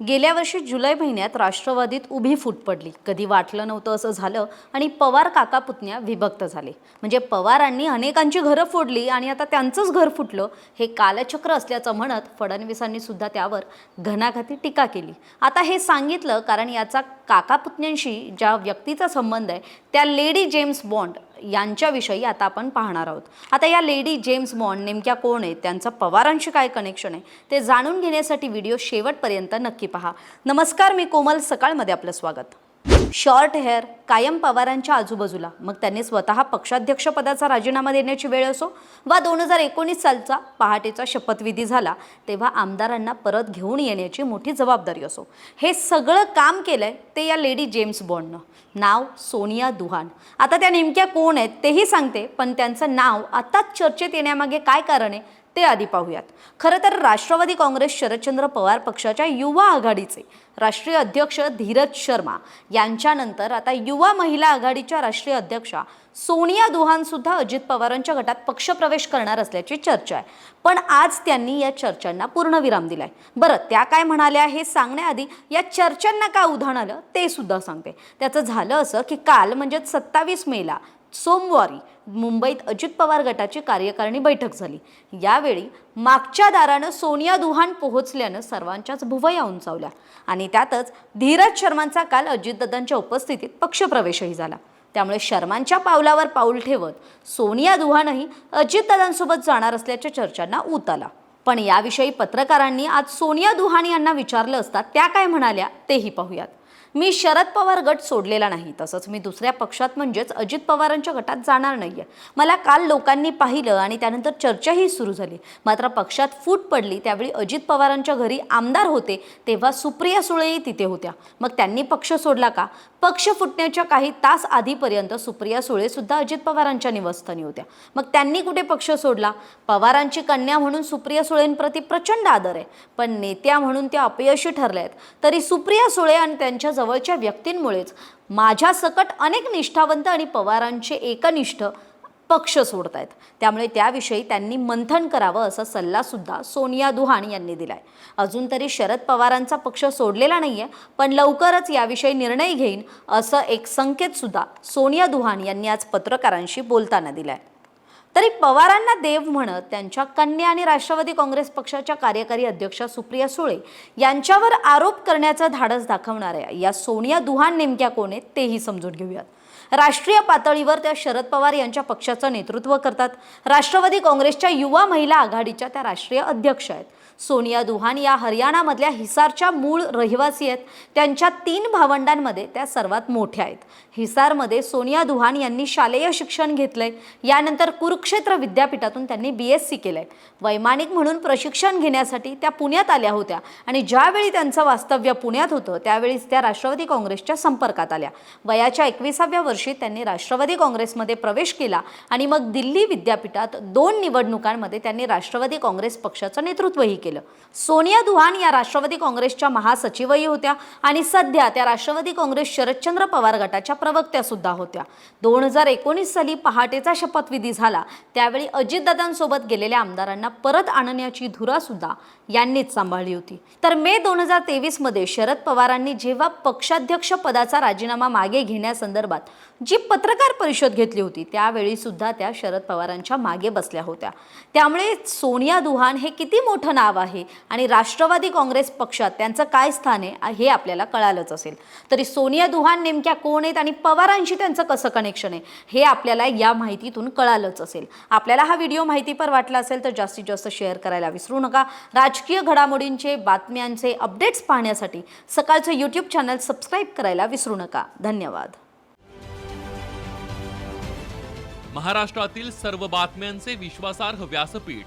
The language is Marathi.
गेल्या वर्षी जुलै महिन्यात राष्ट्रवादीत उभी फूट पडली. कधी वाटलं नव्हतं असं झालं आणि पवार काका पुतण्या विभक्त झाले. म्हणजे पवारांनी अनेकांची घरं फोडली आणि आता त्यांचंच घर फुटलं हे कालचक्र असल्याचं म्हणत फडणवीसांनी सुद्धा त्यावर घणाघाती टीका केली. आता हे सांगितलं कारण याचा काका पुतण्यांशी ज्या व्यक्तीचा संबंध आहे त्या लेडी जेम्स बॉन्ड यांच्याविषयी आता आपण पाहणार आहोत. आता या लेडी जेम्स बॉन्ड नेमक्या कोण आहेत? त्यांचं पवारांशी काय कनेक्शन आहे? ते जाणून घेण्यासाठी व्हिडिओ शेवटपर्यंत नक्की पहा. नमस्कार मी कोमल. सकाळमध्ये आपलं स्वागत. शॉर्ट हेअर कायम पवारांच्या आजूबाजूला. मग त्यांनी स्वतः पक्षाध्यक्षपदाचा राजीनामा देण्याची वेळ असो वा दोन हजार एकोणीस सालचा पहाटेचा शपथविधी झाला तेव्हा आमदारांना परत घेऊन येण्याची मोठी जबाबदारी असो. हे सगळं काम केलंय ते या लेडी जेम्स बॉन्डनं. नाव सोनिया दुहान. आता त्या नेमक्या कोण आहेत तेही सांगते पण त्यांचं नाव आत्ताच चर्चेत येण्यामागे काय कारण आहे ते आधी पाहूयात. खरं तर राष्ट्रवादी काँग्रेस शरदचंद्र पवार पक्षाच्या युवा आघाडीचे राष्ट्रीय अध्यक्ष धीरज शर्मा यांच्यानंतर आता युवा महिला आघाडीच्या राष्ट्रीय अध्यक्षा सोनिया दोहान सुद्धा अजित पवारांच्या गटात पक्षप्रवेश करणार असल्याची चर्चा आहे. पण आज त्यांनी या चर्चांना पूर्णविराम दिलाय. बरं त्या काय म्हणाल्या हे सांगण्याआधी या चर्चांना का उधाण आलं ते सुद्धा सांगते. त्याचं झालं असं की काल म्हणजेच सत्तावीस मेला सोमवारी मुंबईत अजित पवार गटाची कार्यकारिणी बैठक झाली. यावेळी मागच्या दारानं सोनिया दुहान पोहोचल्यानं सर्वांच्याच भुवया उंचावल्या आणि त्यातच धीरज शर्मांचा काल अजितदादांच्या उपस्थितीत पक्षप्रवेशही झाला. त्यामुळे शर्मांच्या पावलावर पाऊल ठेवत सोनिया दुहानही अजितदादांसोबत जाणार असल्याच्या चर्चांना ऊत आला. पण याविषयी पत्रकारांनी आज सोनिया दुहान यांना विचारलं असता त्या काय म्हणाल्या तेही पाहूयात. मी शरद पवार गट सोडलेला नाही तसंच मी दुसऱ्या पक्षात म्हणजेच अजित पवारांच्या गटात जाणार नाहीये. मला काल लोकांनी पाहिलं आणि त्यानंतर चर्चाही सुरू झाली. मात्र पक्षात फूट पडली त्यावेळी अजित पवारांच्या घरी आमदार होते तेव्हा सुप्रिया सुळेही तिथे होत्या. मग त्यांनी पक्ष सोडला का? पक्ष फुटण्याच्या काही तास आधीपर्यंत सुप्रिया सुळे सुद्धा अजित पवारांच्या निवासस्थानी होत्या. मग त्यांनी कुठे पक्ष सोडला? पवारांची कन्या म्हणून सुप्रिया सुळेंप्रती प्रचंड आदर आहे. पण नेत्या म्हणून त्या अपयशी ठरल्या आहेत तरी सुप्रिया सुळे आणि त्यांच्या जवळच्या व्यक्तींमुळेच माझ्या सकट अनेक निष्ठावंत आणि पवारांचे एकनिष्ठ पक्ष सोडतायत. त्यामुळे त्याविषयी त्यांनी मंथन करावं असा सल्लासुद्धा सोनिया दुहान यांनी दिलाय. अजून तरी शरद पवारांचा पक्ष सोडलेला नाहीये पण लवकरच याविषयी निर्णय घेईन असं एक संकेतसुद्धा सोनिया दुहान यांनी आज पत्रकारांशी बोलताना दिलाय. तरी पवारांना देव म्हणत त्यांच्या कन्या आणि राष्ट्रवादी काँग्रेस पक्षाच्या कार्यकारी अध्यक्षा सुप्रिया सुळे यांच्यावर आरोप करण्याचं धाडस दाखवणाऱ्या या सोनिया दुहान नेमक्या कोण आहेत तेही समजून घेऊयात. राष्ट्रीय पातळीवर त्या शरद पवार यांच्या पक्षाचं नेतृत्व करतात. राष्ट्रवादी काँग्रेसच्या युवा महिला आघाडीच्या त्या राष्ट्रीय अध्यक्ष आहेत. सोनिया दुहान या हरियाणामधल्या हिसारच्या मूळ रहिवासी आहेत. त्यांच्या तीन भावंडांमध्ये त्या सर्वात मोठ्या आहेत. हिसारमध्ये सोनिया दुहान यांनी शालेय शिक्षण घेतलंय. यानंतर कुरुक्षेत्र विद्यापीठातून त्यांनी बी एस सी केलंय. वैमानिक म्हणून प्रशिक्षण घेण्यासाठी त्या पुण्यात आल्या होत्या आणि ज्यावेळी त्यांचं वास्तव्य पुण्यात होतं त्यावेळीच त्या राष्ट्रवादी काँग्रेसच्या संपर्कात आल्या. वयाच्या एकविसाव्या वर्षी त्यांनी राष्ट्रवादी काँग्रेसमध्ये प्रवेश केला आणि मग दिल्ली विद्यापीठात दोन निवडणुकांमध्ये त्यांनी राष्ट्रवादी काँग्रेस पक्षाचं नेतृत्वही केलं. केलं. सोनिया दुहान या राष्ट्रवादी काँग्रेसच्या महासचिवही होत्या आणि सध्या त्या राष्ट्रवादी काँग्रेस शरदचंद्र पवार गटाच्या प्रवक्त्या सुद्धा होत्या. दोन हजार एकोणीस साली पहाटेचा शपथविधी झाला. त्यावेळी अजितदादांसोबत गेलेल्या आमदारांना परत आणण्याची धुरा सुद्धा यांनीच सांभाळली होती. तर मे दोन हजार तेवीसमध्ये शरद पवारांनी जेव्हा पक्षाध्यक्ष पदाचा राजीनामा मागे घेण्यासंदर्भात जी पत्रकार परिषद घेतली होती त्यावेळी सुद्धा त्या शरद पवारांच्या मागे बसल्या होत्या. त्यामुळे सोनिया दुहान हे किती मोठं नाव आहे आणि राष्ट्रवादी काँग्रेस पक्षात त्यांचं काय स्थान आहे हे आपल्याला कळालंच असेल. तरी सोनिया दुहान नेमक्या कोण आहेत आणि पवारांशी त्यांचं कसं कनेक्शन आहे हे आपल्याला या माहितीतून कळालंच असेल. आपल्याला हा व्हिडिओ माहितीपर वाटला असेल तर जास्तीत जास्त शेअर करायला विसरू नका. राजकीय घडामोडींचे बातम्यांचे अपडेट्स पाहण्यासाठी सकाळचं यूट्यूब चॅनल सबस्क्राईब करायला विसरू नका. धन्यवाद. महाराष्ट्रातील सर्व बातम्यांचे विश्वासार्ह व्यासपीठ